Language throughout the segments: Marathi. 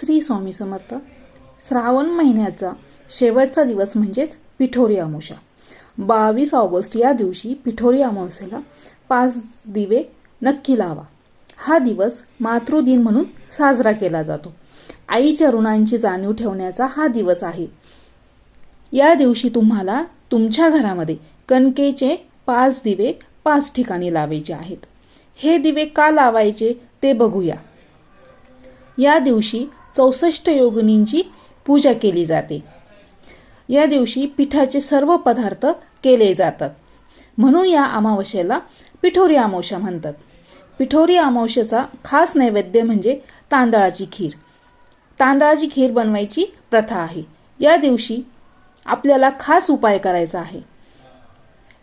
श्री स्वामी समर्थ श्रावण महिन्याचा शेवटचा दिवस म्हणजेच पिठोरी अमावस्या. बावीस ऑगस्ट या दिवशी पिठोरी अमावस्येला पाच दिवे नक्की लावा. हा दिवस मातृदिन म्हणून साजरा केला जातो. आईच्या ऋणांची जाणीव ठेवण्याचा हा दिवस आहे. या दिवशी तुम्हाला तुमच्या घरामध्ये कणकेचे पाच दिवे पाच ठिकाणी लावायचे आहेत. हे दिवे का लावायचे ते बघूया. या दिवशी चौसष्ट योगिनींची पूजा केली जाते. या दिवशी पिठाचे सर्व पदार्थ केले जातात. म्हणून या अमावस्येला पिठोरी अमावस्या म्हणतात. पिठोरी अमावस्येचा खास नैवेद्य म्हणजे तांदळाची खीर. तांदळाची खीर बनवायची प्रथा आहे. या दिवशी आपल्याला खास उपाय करायचा आहे.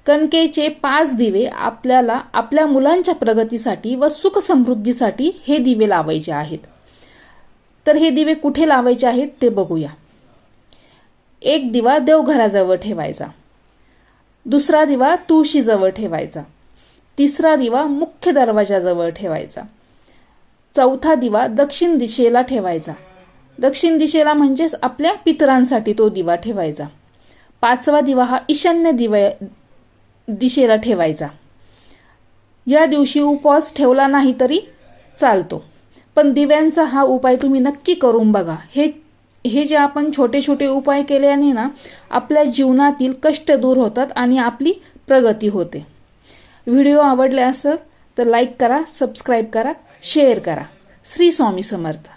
कणकेचे पाच दिवे आपल्याला आपल्या मुलांच्या प्रगतीसाठी व सुख समृद्धीसाठी हे दिवे लावायचे आहेत. तर हे दिवे कुठे लावायचे आहेत ते बघूया. एक दिवा देवघराजवळ ठेवायचा. दुसरा दिवा तुळशीजवळ ठेवायचा. तिसरा दिवा मुख्य दरवाजाजवळ ठेवायचा. चौथा दिवा दक्षिण दिशेला ठेवायचा. दक्षिण दिशेला म्हणजेच आपल्या पितरांसाठी तो दिवा ठेवायचा. पाचवा दिवा हा ईशान्य दिवा दिशेला ठेवायचा. या दिवशी उपवास ठेवला नाही तरी चालतो. पण दिव्यांचा हा उपाय तुम्ही नक्की करून बघा. हे हे जे आपण छोटे छोटे उपाय केल्याने ना आपल्या जीवनातील कष्ट दूर होतात आणि आपली प्रगती होते. व्हिडिओ आवडले असेल तर लाईक करा सबस्क्राईब करा शेअर करा. श्री स्वामी समर्थ.